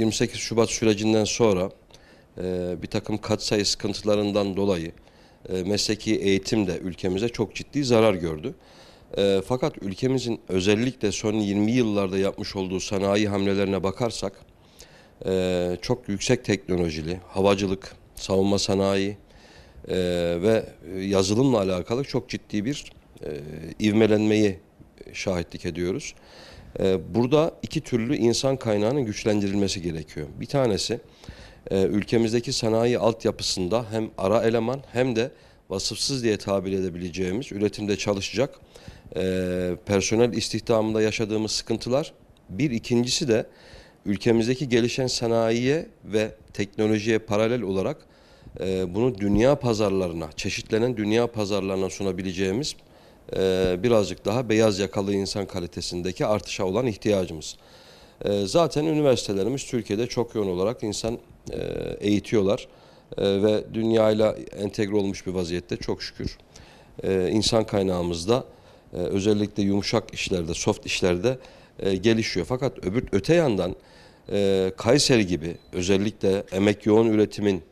28 Şubat sürecinden sonra e, bir takım katsayı sıkıntılarından dolayı e, mesleki eğitim de ülkemize çok ciddi zarar gördü. E, fakat ülkemizin özellikle son 20 yıllarda yapmış olduğu sanayi hamlelerine bakarsak çok yüksek teknolojili havacılık, savunma sanayi ve yazılımla alakalı çok ciddi bir ivmelenmeyi şahitlik ediyoruz. E, burada iki türlü insan kaynağının güçlendirilmesi gerekiyor. Bir tanesi e, ülkemizdeki sanayi altyapısında hem ara eleman hem de vasıfsız diye tabir edebileceğimiz üretimde çalışacak e, personel istihdamında yaşadığımız sıkıntılar. Bir ikincisi de ülkemizdeki gelişen sanayiye ve teknolojiye paralel olarak e, bunu dünya pazarlarına, çeşitlenen dünya pazarlarına sunabileceğimiz e, birazcık daha beyaz yakalı insan kalitesindeki artışa olan ihtiyacımız. E, zaten üniversitelerimiz Türkiye'de çok yoğun olarak insan e, eğitiyorlar E, ve dünyayla entegre olmuş bir vaziyette çok şükür. E, insan kaynağımızda e, özellikle yumuşak işlerde, soft işlerde e, gelişiyor. Fakat öbür öte yandan e, Kayseri gibi özellikle emek yoğun üretimin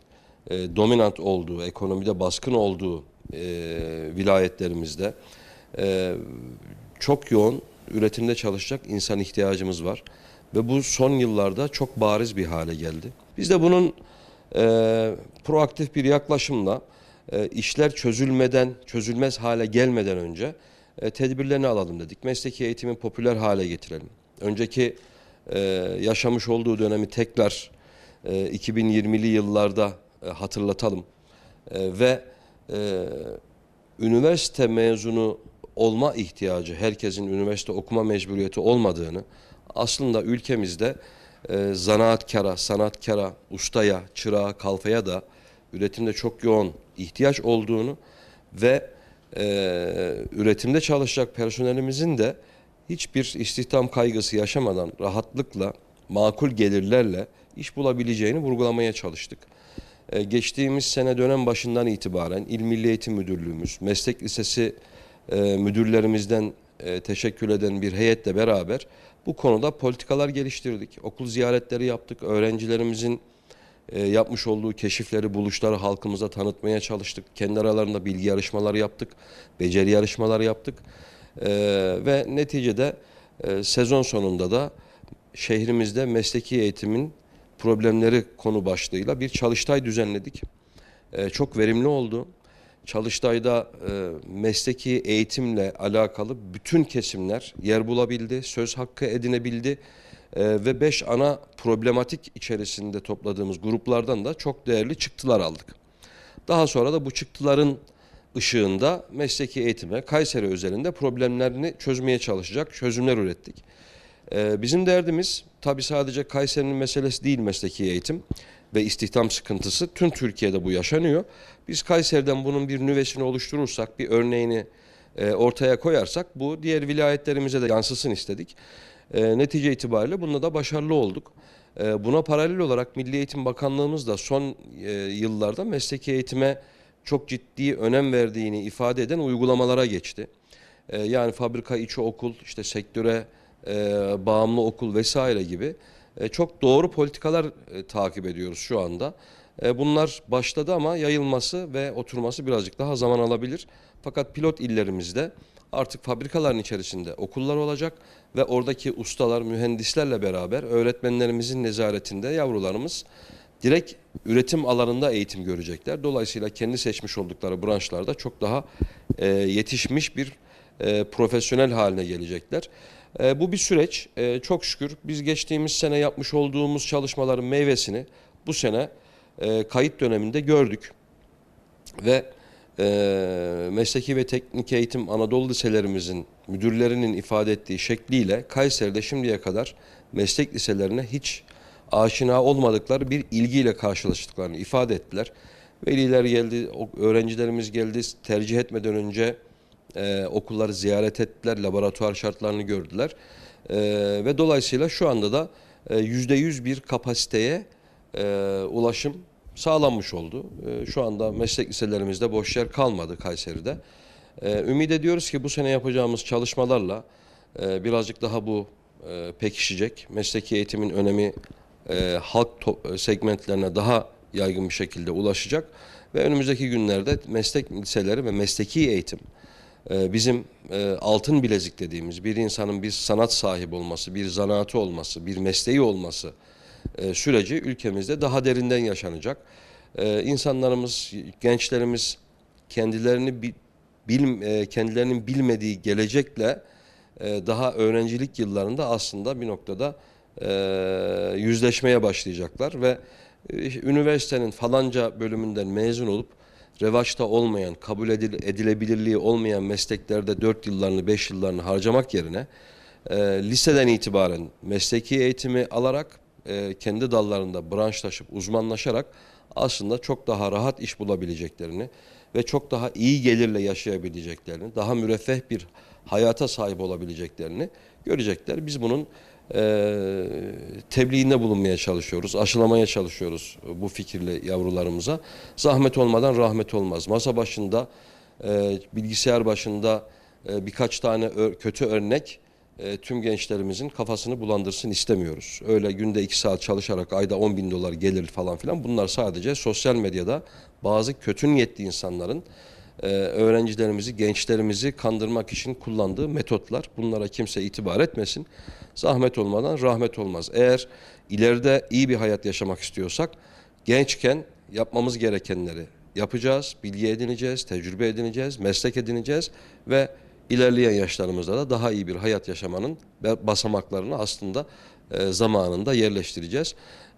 e, dominant olduğu, ekonomide baskın olduğu e, vilayetlerimizde e, çok yoğun üretimde çalışacak insan ihtiyacımız var. Ve bu son yıllarda çok bariz bir hale geldi. Biz de bunun e, proaktif bir yaklaşımla e, işler çözülmeden, çözülmez hale gelmeden önce e, tedbirlerini alalım dedik. Mesleki eğitimin popüler hale getirelim. Önceki e, yaşamış olduğu dönemi tekrar e, 2020'li yıllarda e, hatırlatalım. E, ve e, üniversite mezunu olma ihtiyacı, herkesin üniversite okuma mecburiyeti olmadığını, aslında ülkemizde e, zanaatkara, sanatkara, ustaya, çırağa, kalfaya da üretimde çok yoğun ihtiyaç olduğunu ve e, üretimde çalışacak personelimizin de hiçbir istihdam kaygısı yaşamadan rahatlıkla, makul gelirlerle iş bulabileceğini vurgulamaya çalıştık. E, geçtiğimiz sene dönem başından itibaren İl Milli Eğitim Müdürlüğümüz, Meslek Lisesi e, müdürlerimizden e, teşekkür eden bir heyetle beraber bu konuda politikalar geliştirdik. Okul ziyaretleri yaptık. Öğrencilerimizin e, yapmış olduğu keşifleri, buluşları halkımıza tanıtmaya çalıştık. Kendi aralarında bilgi yarışmaları yaptık. Beceri yarışmaları yaptık. E, ve neticede e, sezon sonunda da şehrimizde mesleki eğitimin problemleri konu başlığıyla bir çalıştay düzenledik. E, çok verimli oldu. Çalıştay'da e, mesleki eğitimle alakalı bütün kesimler yer bulabildi, söz hakkı edinebildi E, ve beş ana problematik içerisinde topladığımız gruplardan da çok değerli çıktılar aldık. Daha sonra da bu çıktıların ışığında mesleki eğitime Kayseri özelinde problemlerini çözmeye çalışacak çözümler ürettik. E, bizim derdimiz tabi sadece Kayseri'nin meselesi değil mesleki eğitim ve istihdam sıkıntısı. Tüm Türkiye'de bu yaşanıyor. Biz Kayseri'den bunun bir nüvesini oluşturursak, bir örneğini e, ortaya koyarsak bu diğer vilayetlerimize de yansısın istedik. E, netice itibariyle bunda da başarılı olduk. E, buna paralel olarak Milli Eğitim Bakanlığımız da son yıllarda mesleki eğitime çok ciddi önem verdiğini ifade eden uygulamalara geçti. Yani fabrika içi okul, işte sektöre bağımlı okul vesaire gibi e, çok doğru politikalar e, takip ediyoruz şu anda. E, bunlar başladı ama yayılması ve oturması birazcık daha zaman alabilir. Fakat pilot illerimizde artık fabrikaların içerisinde okullar olacak ve oradaki ustalar, mühendislerle beraber öğretmenlerimizin nezaretinde yavrularımız direkt üretim alanında eğitim görecekler. Dolayısıyla kendi seçmiş oldukları branşlarda çok daha yetişmiş bir e, profesyonel haline gelecekler. E, bu bir süreç. E, çok şükür biz geçtiğimiz sene yapmış olduğumuz çalışmaların meyvesini bu sene e, kayıt döneminde gördük. Ve e, Mesleki ve Teknik Eğitim Anadolu Liselerimizin müdürlerinin ifade ettiği şekliyle Kayseri'de şimdiye kadar meslek liselerine hiç aşina olmadıkları bir ilgiyle karşılaştıklarını ifade ettiler. Veliler geldi, öğrencilerimiz geldi, tercih etmeden önce e, okulları ziyaret ettiler, laboratuvar şartlarını gördüler. E, ve dolayısıyla şu anda da yüzde yüz bir kapasiteye e, ulaşım sağlanmış oldu. E, şu anda meslek liselerimizde boş yer kalmadı Kayseri'de. E, ümit ediyoruz ki bu sene yapacağımız çalışmalarla e, birazcık daha bu e, pekişecek. Mesleki eğitimin önemi e, halk to- segmentlerine daha yaygın bir şekilde ulaşacak ve önümüzdeki günlerde meslek liseleri ve mesleki eğitim e, bizim e, altın bilezik dediğimiz bir insanın bir sanat sahibi olması, bir zanaatı olması, bir mesleği olması e, süreci ülkemizde daha derinden yaşanacak. E, insanlarımız, gençlerimiz kendilerini bi- bil, e, kendilerinin bilmediği gelecekle daha öğrencilik yıllarında aslında bir noktada yüzleşmeye başlayacaklar ve üniversitenin falanca bölümünden mezun olup revaçta olmayan, kabul edil- edilebilirliği olmayan mesleklerde 4 yıllarını, 5 yıllarını harcamak yerine e, liseden itibaren mesleki eğitimi alarak e, kendi dallarında branşlaşıp uzmanlaşarak aslında çok daha rahat iş bulabileceklerini ve çok daha iyi gelirle yaşayabileceklerini, daha müreffeh bir hayata sahip olabileceklerini görecekler. Biz bunun e, tebliğinde bulunmaya çalışıyoruz, aşılamaya çalışıyoruz bu fikirle yavrularımıza. Zahmet olmadan rahmet olmaz. Masa başında, e, bilgisayar başında e, birkaç tane kötü örnek e, tüm gençlerimizin kafasını bulandırsın istemiyoruz. Öyle günde iki saat çalışarak ayda 10 bin dolar gelir falan filan bunlar sadece sosyal medyada bazı kötü niyetli insanların e, öğrencilerimizi, gençlerimizi kandırmak için kullandığı metotlar. Bunlara kimse itibar etmesin. Zahmet olmadan rahmet olmaz. Eğer ileride iyi bir hayat yaşamak istiyorsak gençken yapmamız gerekenleri yapacağız, bilgi edineceğiz, tecrübe edineceğiz, meslek edineceğiz ve ilerleyen yaşlarımızda da daha iyi bir hayat yaşamanın basamaklarını aslında e, zamanında yerleştireceğiz.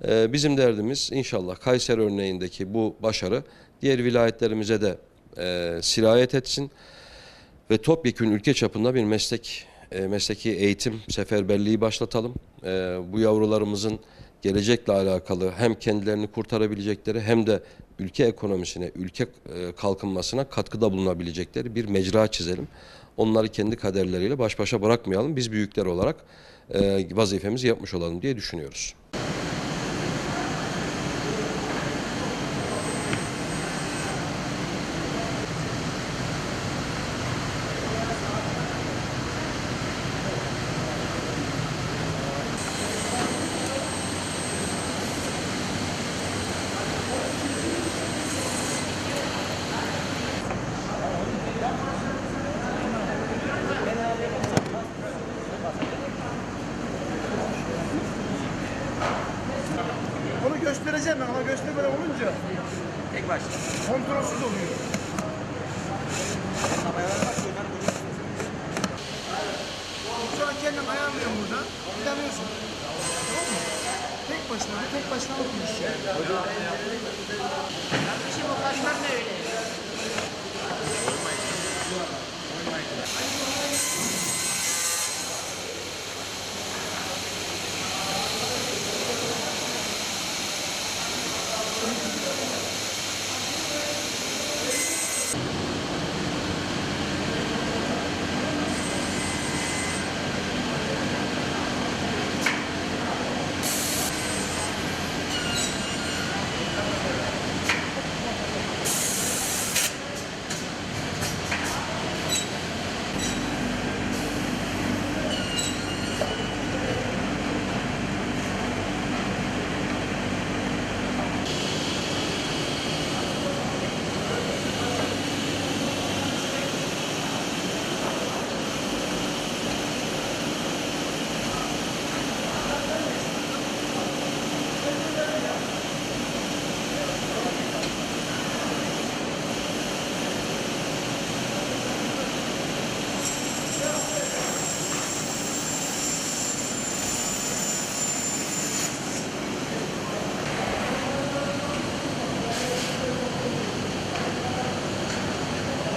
E, bizim derdimiz inşallah Kayseri örneğindeki bu başarı diğer vilayetlerimize de e, sirayet etsin ve topyekün ülke çapında bir meslek e, mesleki eğitim seferberliği başlatalım. E, bu yavrularımızın gelecekle alakalı hem kendilerini kurtarabilecekleri hem de ülke ekonomisine, ülke e, kalkınmasına katkıda bulunabilecekleri bir mecra çizelim. Onları kendi kaderleriyle baş başa bırakmayalım. Biz büyükler olarak e, vazifemizi yapmış olalım diye düşünüyoruz. baştan okumuşlar.